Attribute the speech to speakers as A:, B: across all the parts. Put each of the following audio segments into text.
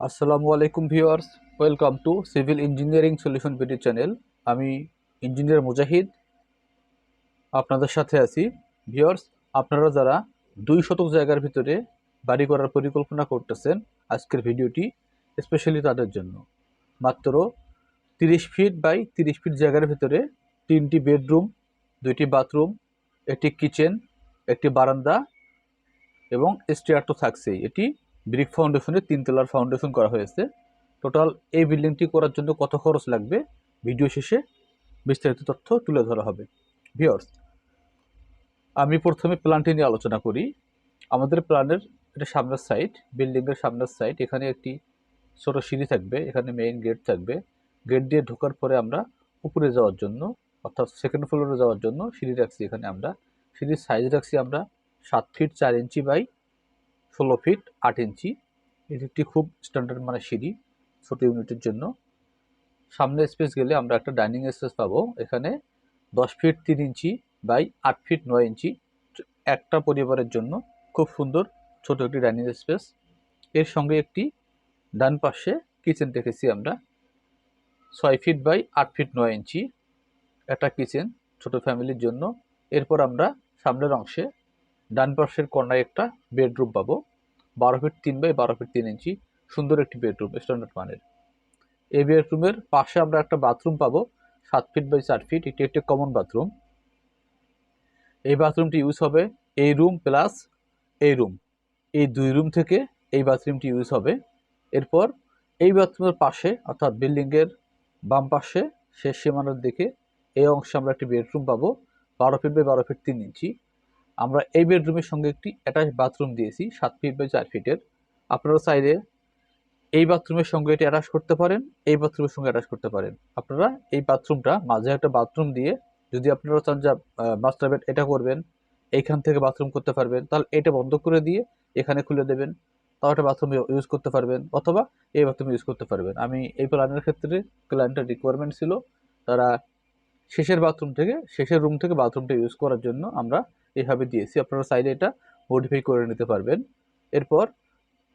A: আসসালামু আলাইকুম viewers, welcome to civil engineering solution video channel. আমি ইঞ্জিনিয়ার মুজাহিদ, আপনাদের সাথে আছি। ভিউয়ার্স, আপনারা যারা দুই শতক জায়গার ভিতরে বাড়ি করার পরিকল্পনা করতেছেন, আজকের ভিডিওটি স্পেশালি তাদের জন্য। মাত্র তিরিশ ফিট বাই তিরিশ ফিট জায়গার ভিতরে তিনটি বেডরুম দুইটি বাথরুম একটি কিচেন একটি বারান্দা এবং স্টেয়ার তো থাকছেই। এটি ব্রিক ফাউন্ডেশনে তিনতলার ফাউন্ডেশন করা হয়েছে। টোটাল এই বিল্ডিংটি করার জন্য কত খরচ লাগবে? ভিডিও শেষে বিস্তারিত তথ্য তুলে ধরা হবে। ভিওর্স আমি প্রথমে প্ল্যানটি নিয়ে আলোচনা করি। আমাদের প্ল্যানের এটা সামনের সাইড বিল্ডিংয়ের সামনের সাইড এখানে একটি ছোট সিঁড়ি থাকবে, এখানে মেইন গেট থাকবে। গেট দিয়ে ঢোকার পরে আমরা উপরে যাওয়ার জন্য, অর্থাৎ সেকেন্ড ফ্লোরে যাওয়ার জন্য সিঁড়ি রাখছি এখানে আমরা। সিঁড়ির সাইজ রাখছি আমরা সাত ফিট চার ইঞ্চি বাই ষোলো ফিট আট ইঞ্চি। এটি একটি খুব স্ট্যান্ডার্ড মানে সিঁড়ি, ছোটো ইউনিটের জন্য। সামনে স্পেস গেলে আমরা একটা ডাইনিং স্পেস পাবো। এখানে দশ ফিট তিন ইঞ্চি বাই আট ফিট নয় ইঞ্চি। একটা পরিবারের জন্য খুব সুন্দর ছোট একটি ডাইনিং স্পেস এর সঙ্গে একটি ডান পাশে কিচেন দেখেছি আমরা। ছয় ফিট বাই আট ফিট নয় ইঞ্চি। একটা কিচেন ছোট ফ্যামিলির জন্য। এরপর আমরা সামনের অংশে ডান পাশের কর্নায় একটা বেডরুম পাবো। বারো ফিট তিন বাই বারো ফিট তিন ইঞ্চি, সুন্দর একটি বেডরুম স্ট্যান্ডার্ড মানের। এই বেডরুমের পাশে আমরা একটা বাথরুম পাবো, সাত ফিট বাই চার ফিট, এটি একটি কমন বাথরুম এই বাথরুমটি ইউজ হবে এই রুম প্লাস এই রুম এই দুই রুম থেকে এই বাথরুমটি ইউজ হবে। এরপর এই বাথরুমের পাশে, অর্থাৎ বিল্ডিংয়ের বাম পাশে, শেষ সীমানার দিকে, এই অংশে আমরা একটি বেডরুম পাবো, বারো ফিট বাই বারো ফিট তিন ইঞ্চি। আমরা এই বেডরুমের সঙ্গে একটি অ্যাটাচ বাথরুম দিয়েছি, সাত ফিট বাই চার ফিটের। আপনারা চাইলে এই বাথরুমের সঙ্গে এটি অ্যাটাচ করতে পারেন, এই বাথরুমের সঙ্গে অ্যাটাচ করতে পারেন। আপনারা এই বাথরুমটা মাঝে একটা বাথরুম দিয়ে যদি আপনারা চান যে মাস্টার বেড এটা করবেন, এইখান থেকে বাথরুম করতে পারবেন, তাহলে এটা বন্ধ করে দিয়ে এখানে খুলে দেবেন। তাও একটা বাথরুম ইউজ করতে পারবেন, অথবা এই বাথরুম ইউজ করতে পারবেন। আমি এই প্ল্যানের ক্ষেত্রে ক্লায়েন্টের রিকোয়ারমেন্ট ছিল, তারা শেষের বাথরুম থেকে, শেষের রুম থেকে বাথরুমটা ইউজ করার জন্য আমরা এইভাবে দিয়েছি। আপনারা চাইলে এটা মডিফাই করে নিতে পারবেন। এরপর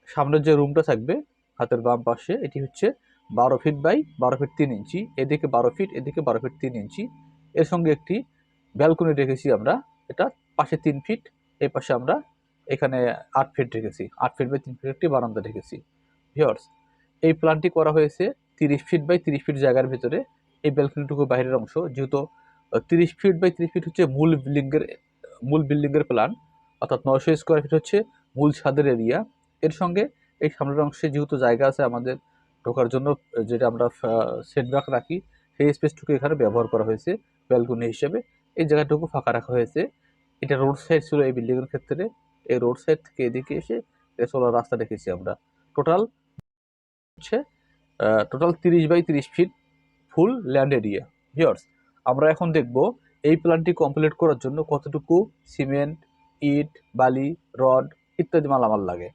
A: সামনের যে রুমটা থাকবে, হাতের বাম পাশে, এটি হচ্ছে বারো ফিট বাই বারো ফিট তিন ইঞ্চি এদিকে বারো ফিট এদিকে বারো ফিট তিন ইঞ্চি এর সঙ্গে একটি ব্যালকনি রেখেছি আমরা, এটা পাশে তিন ফিট এই পাশে আমরা এখানে আট ফিট রেখেছি। আট ফিট বাই তিন ফিট একটি বারান্দা রেখেছি। ভিওর্স এই প্ল্যানটি করা হয়েছে তিরিশ ফিট বাই তিরিশ ফিট জায়গার ভিতরে। এই ব্যালকনিটুকু বাইরের অংশ, যেহেতু তিরিশ ফিট বাই তিরিশ ফিট হচ্ছে মূল বিল্ডিংয়ের মূল বিল্ডিংয়ের প্ল্যান অর্থাৎ নয়শো স্কোয়ার ফিট হচ্ছে মূল ছাদের এরিয়া এর সঙ্গে এই সামনের অংশে যেহেতু জায়গা আছে আমাদের ঢোকার জন্য, যেটা আমরা সেটব্যাক রাখি, সেই স্পেসটুকু এখানে ব্যবহার করা হয়েছে ব্যালকনি হিসেবে। এই জায়গাটুকু ফাঁকা রাখা হয়েছে। এটা রোড সাইড ছিল এই বিল্ডিংয়ের ক্ষেত্রে। এই রোড সাইড থেকে এদিকে এসে চলার রাস্তা দেখেছি আমরা। টোটাল হচ্ছে টোটাল তিরিশ বাই তিরিশ feet full land area. Here's আমরা এখন দেখব এই প্ল্যানটি কমপ্লিট করার জন্য কতটুকু সিমেন্ট ইট, বালি রড ইত্যাদি মালামাল লাগে।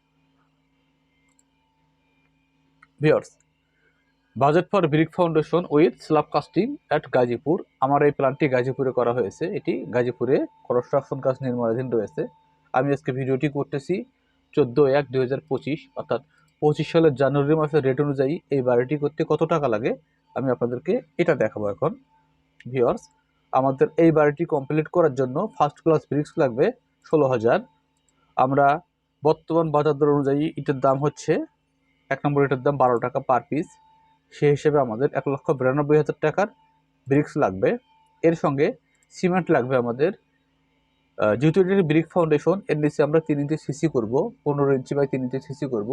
A: Viewers budget for brick foundation with slab casting at Gazipur আমার এই প্ল্যানটি গাজীপুরে করা হয়েছে। এটি গাজীপুরে কনস্ট্রাকশন কাজ নির্মাণাধীন রয়েছে। আমি আজকে ভিডিওটি করতেছি চোদ্দ এক দুই অর্থাৎ পঁচিশ সালের জানুয়ারি মাসের রেট অনুযায়ী এই বাড়িটি করতে কত টাকা লাগে আমি আপনাদেরকে এটা দেখাবো এখন। ভিওর্স আমাদের এই বাড়িটি কমপ্লিট করার জন্য ফার্স্ট ক্লাস ব্রিক্স লাগবে ষোলো হাজার। আমরা বর্তমান বাজার দর অনুযায়ী ইটের দাম হচ্ছে, এক নম্বর ইটের দাম বারো টাকা পার পিস সে হিসেবে আমাদের এক লক্ষ বিরানব্বই হাজার টাকার ব্রিক্স লাগবে। এর সঙ্গে সিমেন্ট লাগবে আমাদের যেহেতু এটি ব্রিক ফাউন্ডেশন এর নিচে আমরা তিন ইঞ্চি সিসি করব, পনেরো ইঞ্চি বাই তিন ইঞ্চি সিসি করব।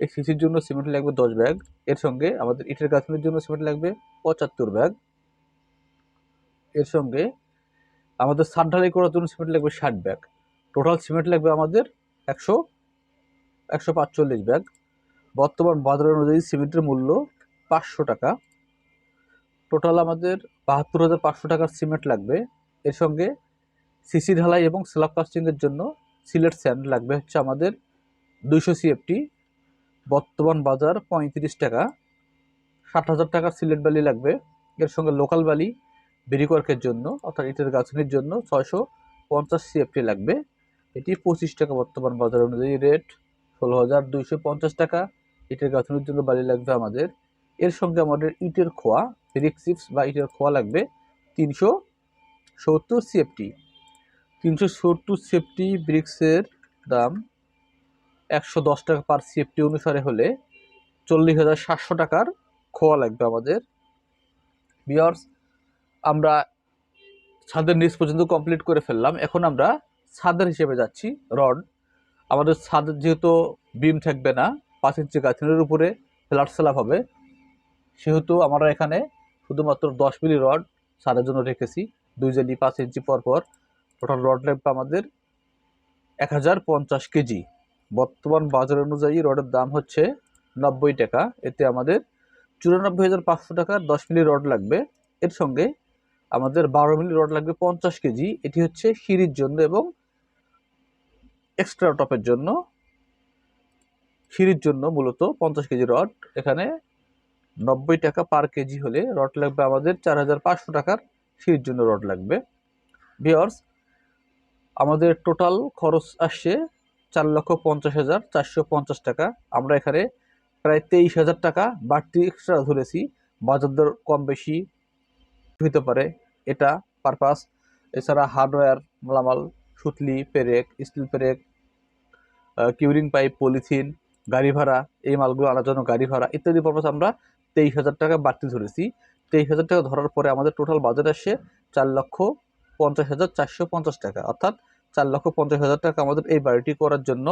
A: এই সিসির জন্য সিমেন্ট লাগবে দশ ব্যাগ। এর সঙ্গে আমাদের ইটের গাঁথনির জন্য সিমেন্ট লাগবে পঁচাত্তর ব্যাগ। এর সঙ্গে আমাদের সাত ঢালাই করার জন্য সিমেন্ট লাগবে ষাট ব্যাগ। টোটাল সিমেন্ট লাগবে আমাদের একশো একশো পাঁচচল্লিশ ব্যাগ। বর্তমান বাজার অনুযায়ী সিমেন্টের মূল্য পাঁচশো টাকা। টোটাল আমাদের বাহাত্তর হাজার পাঁচশো টাকার সিমেন্ট লাগবে। এর সঙ্গে সিসি ঢালাই এবং স্ল্যাব কাস্টিংয়ের জন্য সিলেট স্যান্ড লাগবে হচ্ছে আমাদের দুইশো সিএফটি। বর্তমান বাজার পঁয়ত্রিশ টাকা। ষাট হাজার টাকার সিলেট বালি লাগবে। এর সঙ্গে লোকাল বালি ব্রিকওয়ার্কের জন্য, অর্থাৎ ইটের গাছনির জন্য ছয়শো পঞ্চাশ সিএফটি লাগবে। এটি পঁচিশ টাকা বর্তমান বাজার অনুযায়ী রেট। ষোলো হাজার দুইশো পঞ্চাশ টাকা ইটের গাঁথনির জন্য বালি লাগবে আমাদের। এর সঙ্গে আমাদের ইটের খোয়া ব্রিক চিপস বা ইটের খোয়া লাগবে তিনশো সত্তর সিএফটি। তিনশো সত্তর সিএফটি ব্রিক্সের দাম একশো দশ টাকা পার সিএফটি অনুসারে হলে চল্লিশ হাজার সাতশো টাকার খোয়া লাগবে আমাদের। বিয়ার্স আমরা ছাদের নিচ পর্যন্ত কমপ্লিট করে ফেললাম। এখন আমরা ছাদের হিসেবে যাচ্ছি, রড। আমাদের ছাদের যেহেতু বিম থাকবে না, পাঁচ ইঞ্চি গাঁথনির উপরে ফ্ল্যাট স্ল্যাব হবে। সেহেতু আমরা এখানে শুধুমাত্র দশ মিলি রড ছাদের জন্য রেখেছি। দুই জেলি পাঁচ ইঞ্চি পর পর টোটাল রড লাগবে আমাদের এক হাজার পঞ্চাশ কেজি। বর্তমান বাজার অনুযায়ী রডের দাম হচ্ছে নব্বই টাকা। এতে আমাদের চুরানব্বই হাজার পাঁচশো টাকার দশ মিলি রড লাগবে। এর সঙ্গে আমাদের বারো মিলি রড লাগবে পঞ্চাশ কেজি। এটি হচ্ছে সিঁড়ির জন্য এবং এক্সট্রা টপের জন্য। সিঁড়ির জন্য মূলত পঞ্চাশ কেজি রড। এখানে নব্বই টাকা পার কেজি হলে রড লাগবে আমাদের চার হাজার পাঁচশো টাকার সিঁড়ির জন্য রড লাগবে। বিয়ার্স আমাদের টোটাল খরচ আসছে চার লক্ষ পঞ্চাশ হাজার চারশো পঞ্চাশ টাকা। আমরা এখানে প্রায় তেইশ হাজার টাকা বাড়তি এক্সট্রা ধরেছি। বাজার দর কম বেশি হতে পারে। এটা পারপাস এছাড়া হার্ডওয়্যার মালামাল, সুতলি, পেরেক স্টিল পেরেক কিউরিং পাইপ পলিথিন গাড়ি ভাড়া, এই মালগুলো আনার জন্য গাড়ি ভাড়া ইত্যাদি পারপাস আমরা তেইশ হাজার টাকা বাড়তি ধরেছি। তেইশ হাজার টাকা ধরার পরে আমাদের টোটাল বাজেট আসে চার লক্ষ পঞ্চাশ হাজার চারশো পঞ্চাশ টাকা। অর্থাৎ চার লক্ষ পঞ্চাশ হাজার টাকা আমাদের এই বাড়িটি করার জন্য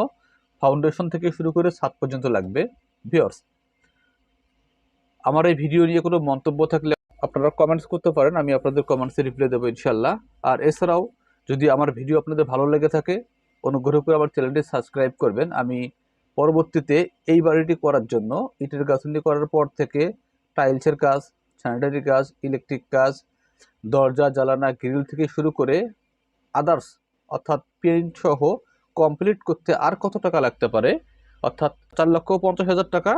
A: ফাউন্ডেশন থেকে শুরু করে সাত পর্যন্ত লাগবে। ভিওর্স আমার এই ভিডিও নিয়ে কোনো মন্তব্য থাকলে আপনারা কমেন্টস করতে পারেন, আমি আপনাদের কমেন্টসে রিপ্লাই দেবো ইনশাল্লাহ আর এছাড়াও, যদি আমার ভিডিও আপনাদের ভালো লেগে থাকে, অনুগ্রহ করে আমার চ্যানেলটি সাবস্ক্রাইব করবেন। আমি পরবর্তীতে এই বাড়িটি করার জন্য ইটের গাছুনি করার পর থেকে টাইলসের কাজ স্যানিটারি কাজ ইলেকট্রিক কাজ, দরজা, জ্বালানা গ্রিল থেকে শুরু করে আদার্স অর্থাৎ পেন্ট সহ কমপ্লিট করতে আর কত টাকা লাগতে পারে? অর্থাৎ চার লক্ষ পঞ্চাশ হাজার টাকা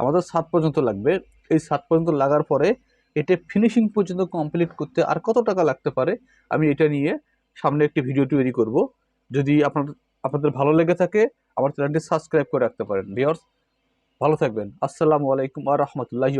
A: আমাদের সাত পর্যন্ত লাগবে। এই সাত পর্যন্ত লাগার পরে এটা ফিনিশিং পর্যন্ত কমপ্লিট করতে আর কত টাকা লাগতে পারে? আমি এটা নিয়ে সামনে একটি ভিডিও তৈরি করব। যদি আপনার, আপনাদের ভালো লেগে থাকে, আমার চ্যানেলটি সাবস্ক্রাইব করে রাখতে পারেন। ভিওর্স ভালো থাকবেন। আসসালামু আলাইকুম আ রহমতুল্লাহি